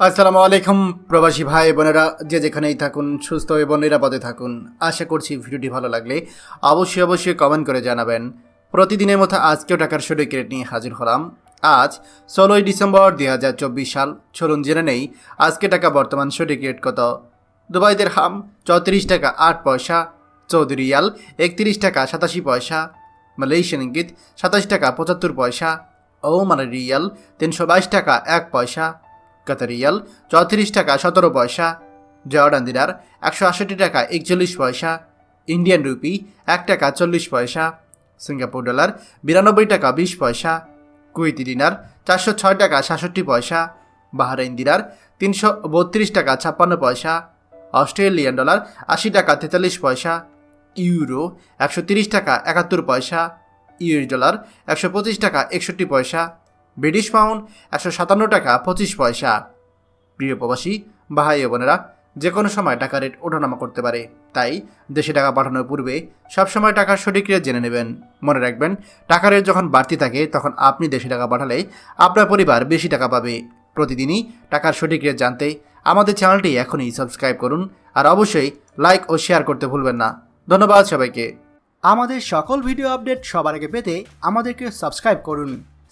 আসসালামু আলাইকুম, প্রবাসী ভাই বোনেরা। যে যেখানেই থাকুন, সুস্থ এবং নিরাপদে থাকুন। আশা করছি ভিডিওটি ভালো লাগলে অবশ্যই অবশ্যই কমেন্ট করে জানাবেন। প্রতিদিনের মতো আজকেও টাকার সঠিক রেট নিয়ে হাজির হলাম। আজ ষোলোই ডিসেম্বর দুই হাজার চব্বিশ সাল। চলুন জেনে নেই আজকে টাকা বর্তমান সঠিক রেট কত। দুবাইদের হাম চৌত্রিশ টাকা আট পয়সা। চৌধুরী রিয়াল, একত্রিশ টাকা সাতাশি পয়সা। মালয়েশিয়ান ইঙ্গিত, সাতাশ টাকা পঁচাত্তর পয়সা। ও মানে রিয়াল, তিনশো বাইশ টাকা এক পয়সা। কাতার রিয়াল, চৌত্রিশ টাকা, সতেরো পয়সা। জর্ডান দিনার একশো আষট্টি টাকা, একচল্লিশ পয়সা। ইন্ডিয়ান রুপি, এক টাকা, চল্লিশ পয়সা। সিঙ্গাপুর ডলার, বিরানব্বই টাকা, বিশ পয়সা। কুয়েতি দিনার চারশো ছয় টাকা, সাতষট্টি পয়সা। বাহারাইন দিনার তিনশো বত্রিশ টাকা, ছাপ্পান্ন পয়সা। অস্ট্রেলিয়ান ডলার, আশি টাকা, তেতাল্লিশ পয়সা। ইউরো, একশো তিরিশ টাকা, একাত্তর পয়সা। ইউএস ডলার, একশো পঁচিশ টাকা, একষট্টি পয়সা। ব্রিটিশ পাউন্ড একশো সাতান্ন টাকা, পঁচিশ পয়সা। প্রিয় প্রবাসী ও বোনেরা, যে কোনো সময় টাকা রেট ওঠানামা করতে পারে। তাই দেশে টাকা পাঠানোর পূর্বে সবসময় টাকার সঠিক রেট জেনে নেবেন। মনে রাখবেন, টাকা রেট যখন বাড়তি থাকে, তখন আপনি দেশে টাকা পাঠালে আপনার পরিবার বেশি টাকা পাবে। প্রতিদিনই টাকার সঠিক রেট জানতে আমাদের চ্যানেলটি এখনই সাবস্ক্রাইব করুন আর অবশ্যই লাইক ও শেয়ার করতে ভুলবেন না। ধন্যবাদ সবাইকে। আমাদের সকল ভিডিও আপডেট সবার আগে পেতে আমাদেরকে সাবস্ক্রাইব করুন।